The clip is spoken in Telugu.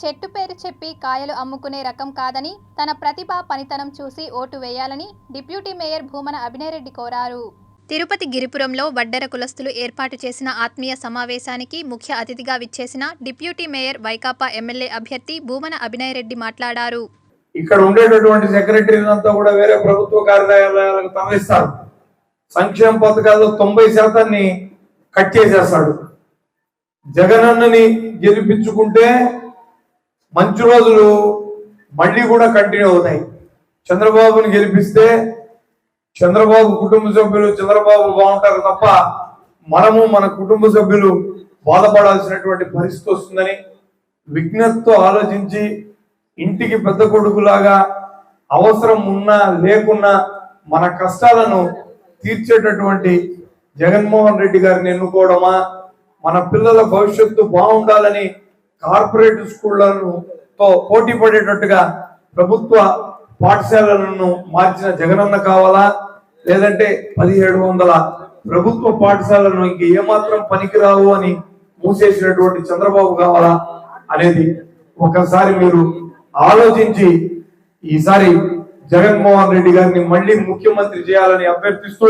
చెట్టు పేరు చెప్పి కాయలు అమ్ముకునే రకం కాదని తన ప్రతిభ పనితనం చూసి ఓటు వేయాలని డిప్యూటీ మేయర్ భూమన అభినయరెడ్డి కోరారు. తిరుపతి గిరిపురంలో వడ్డెర కులస్తులు ఏర్పాటు చేసిన ఆత్మీయ సమావేశానికి ముఖ్య అతిథిగా విచ్చేసిన డిప్యూటీ మేయర్ వైకాపా ఎమ్మెల్యే అభ్యర్థి భూమన అభినయరెడ్డి మాట్లాడారు. ఇక్కడ ఉండేటటువంటి సెక్రటరీలంతా కూడా వేరే ప్రభుత్వ కార్యాలయాలకు తరలిస్తారు. సంక్షేమ పథకాల్లో తొంభై శాతాన్ని కట్ చేసేస్తాడు. జగనన్నని గెలిపించుకుంటే మంచి రోజులు మళ్ళీ కూడా కంటిన్యూ అవుతాయి. చంద్రబాబుని గెలిపిస్తే చంద్రబాబు కుటుంబ సభ్యులు చంద్రబాబు బాగుంటారు తప్ప మనము మన కుటుంబ సభ్యులు బాధపడాల్సినటువంటి పరిస్థితి వస్తుందని విజ్ఞతతో ఆలోచించి ఇంటికి పెద్ద కొడుకులాగా అవసరం ఉన్నా లేకున్నా మన కష్టాలను తీర్చేటటువంటి జగన్మోహన్ రెడ్డి గారిని ఎన్నుకోవడమా? మన పిల్లల భవిష్యత్తు బాగుండాలని కార్పొరేట్ స్కూళ్ళను తో పోటీ పడేటట్టుగా ప్రభుత్వ పాఠశాలలను మార్చిన జగనన్న కావాలా? లేదంటే పదిహేడు వందల ప్రభుత్వ పాఠశాలను ఇంక ఏమాత్రం పనికిరావు అని మూసేసినటువంటి చంద్రబాబు కావాలా? అనేది ఒకసారి మీరు ఆలోచించి ఈసారి జగన్మోహన్ రెడ్డి గారిని మళ్ళీ ముఖ్యమంత్రి చేయాలని అభ్యర్థిస్తూ